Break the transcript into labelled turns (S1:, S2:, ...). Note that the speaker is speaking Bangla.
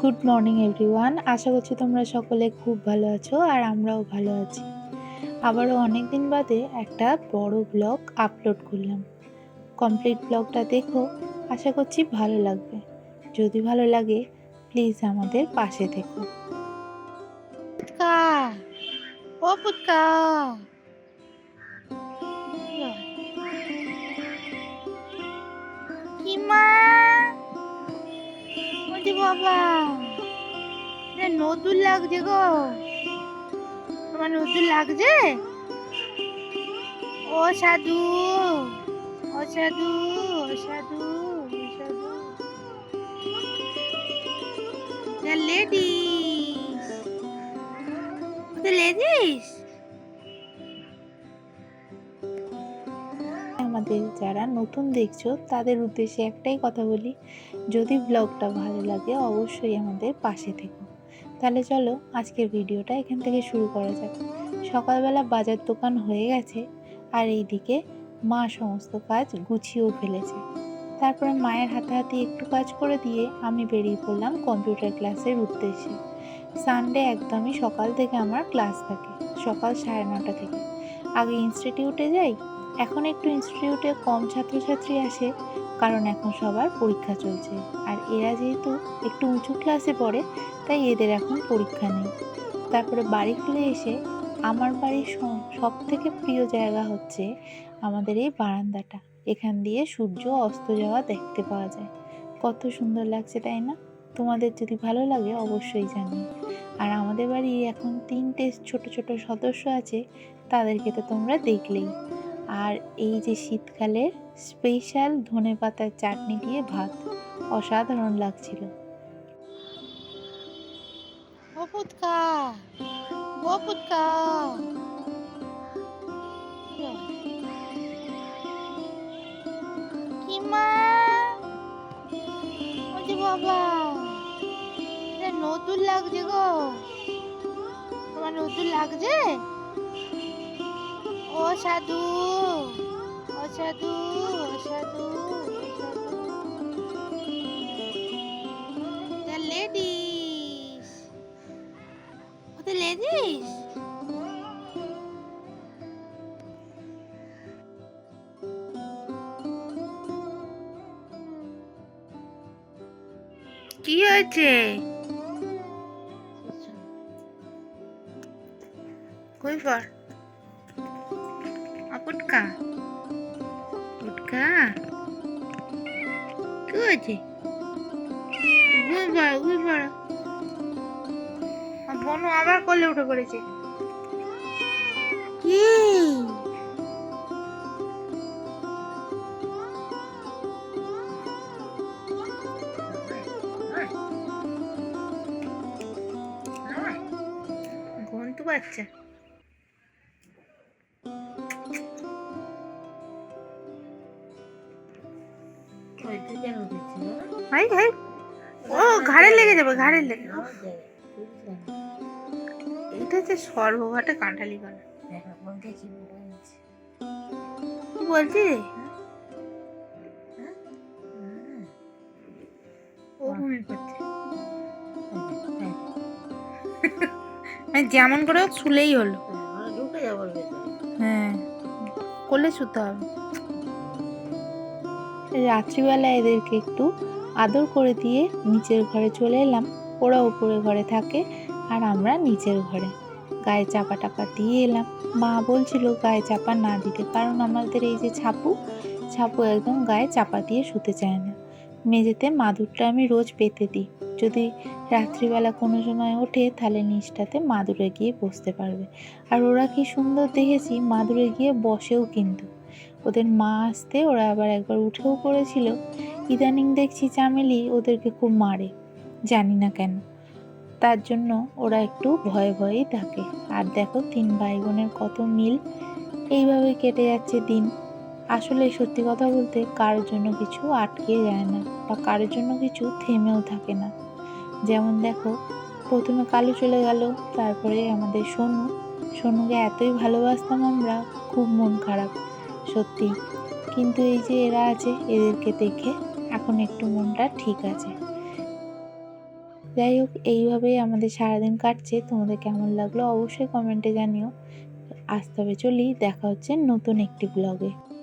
S1: গুড মর্নিং এভরিওয়ান আশা করছি তোমরা সকলে খুব ভালো আছো আর আমরাও ভালো আছি। আবারও অনেক দিন বাদে একটা বড় ব্লগ আপলোড করলাম। কমপ্লিট ব্লগটা দেখো, আশা করছি ভালো লাগবে। যদি ভালো লাগে প্লিজ আমাদের পাশে পুচকা ও পুচকা বাবা। নতুন লাগছে গো। তোমার নতুন লাগছে? ও সাধু ও সাধু ও সাধু সাধু। লেডিস। লেডিস? আমাদের যারা নতুন দেখছ, তাদের উদ্দেশ্যে একটাই কথা বলি, যদি ব্লগটা ভালো লাগে অবশ্যই আমাদের পাশে থেকো। তাহলে চলো আজকের ভিডিওটা এখান থেকে শুরু করা যাক। সকালবেলা বাজার দোকান হয়ে গেছে, আর এইদিকে মা সমস্ত কাজ গুছিয়েও ফেলেছে। তারপরে মায়ের হাতে হাতাহাতি একটু কাজ করে দিয়ে আমি বেরিয়ে পড়লাম কম্পিউটার ক্লাসের উদ্দেশ্যে। সানডে একদমই সকাল থেকে আমার ক্লাস থাকে, সকাল সাড়ে নটা থেকে। আগে ইনস্টিটিউটে যাই এখন একটু ইনস্টিটিউটে কম ছাত্রছাত্রী আসে, কারণ এখন সবার পরীক্ষা চলছে। আর এরা যেহেতু একটু উঁচু ক্লাসে পড়ে, তাই এদের এখন পরীক্ষা নেই। তারপরে বাড়ি ফিরে এসে আমার বাড়ির সব থেকে প্রিয় জায়গা হচ্ছে আমাদের এই বারান্দাটা। এখান দিয়ে সূর্য অস্ত যাওয়া দেখতে পাওয়া যায়। কত সুন্দর লাগছে, তাই না? তোমাদের যদি ভালো লাগে অবশ্যই জানিও আর আমাদের বাড়ি এখন তিনটে ছোট ছোট সদস্য আছে, তাদেরকে তো তোমরা দেখলেই। আর এই যে শীতকালের স্পেশাল ধনে পাতার চাটনি দিয়ে ভাত, অসাধারণ লাগছিল। বাবা নতুন লাগছে গো। তোমার নতুন লাগছে? ও সাধু ও সাধু ও সাধু লেডিস ওতে লেডিস কি হয়েছে? কই পর পুটকা পুটকা কি হয়েছে ঘুম পড়ো ঘুম পড়ো বনু আবার কোলে উঠে পড়েছে। কি? বাচ্চা। High high. ও ঘাড়ে লেগে যাবে ঘাড়ে লেগে। এটা হচ্ছে সর্বঘাটে কাঁঠালি কলা কি বলছি? রে ও করছে। হ্যাঁ, যেমন করে শুলেই হলো। হ্যাঁ করলে শুতে হবে। রাত্রিবেলা এদেরকে একটু আদর করে দিয়ে নিচের ঘরে চলে এলাম। ওরা উপরে ঘরে থাকে আর আমরা নিচের ঘরে। গায়ে চাপা টাপা দিয়ে এলাম। মা বলছিল, গায়ে চাপা না দিতে। কারণ আমাদের এই যে ছাপু ছাপু একদম গায়ে চাপা দিয়ে শুতে চায় না। মেঝেতে মাদুরটা আমি রোজ পেতে দিই। যদি রাত্রিবেলা কোনো সময় ওঠে, তাহলে নিচটাতে মাদুরে গিয়ে বসতে পারবে। আর ওরা কি সুন্দর দেখেছি, মাদুরে গিয়ে বসেও কিন্তু। ওদের মা আসতে ওরা আবার একবার উঠেও পড়েছিল। ইদানিং দেখছি চামেলি ওদেরকে খুব মারে, জানি না কেন। তার জন্য ওরা একটু ভয়ে ভয়েই থাকে। আর দেখো তিন ভাই বোনের কত মিল, এইভাবে কেটে যাচ্ছে দিন। আসলে সত্যি কথা বলতে কারোর জন্য কিছু আটকে যায় না বা কারোর জন্য কিছু থেমেও থাকে না। যেমন দেখো, প্রথমে কালু চলে গেল, তারপরে আমাদের সোনু। সোনুকে এতই ভালোবাসতাম আমরা, খুব মন খারাপ। সত্যি। কিন্তু এই যে এরা আছে, এদেরকে দেখে এখন একটু মনটা ঠিক আছে। যাই হোক, এইভাবেই আমাদের সারাদিন কাটছে। তোমাদের কেমন লাগল অবশ্যই কমেন্টে জানিও। আসতে হবে চলি, দেখা হচ্ছে নতুন একটি ব্লগে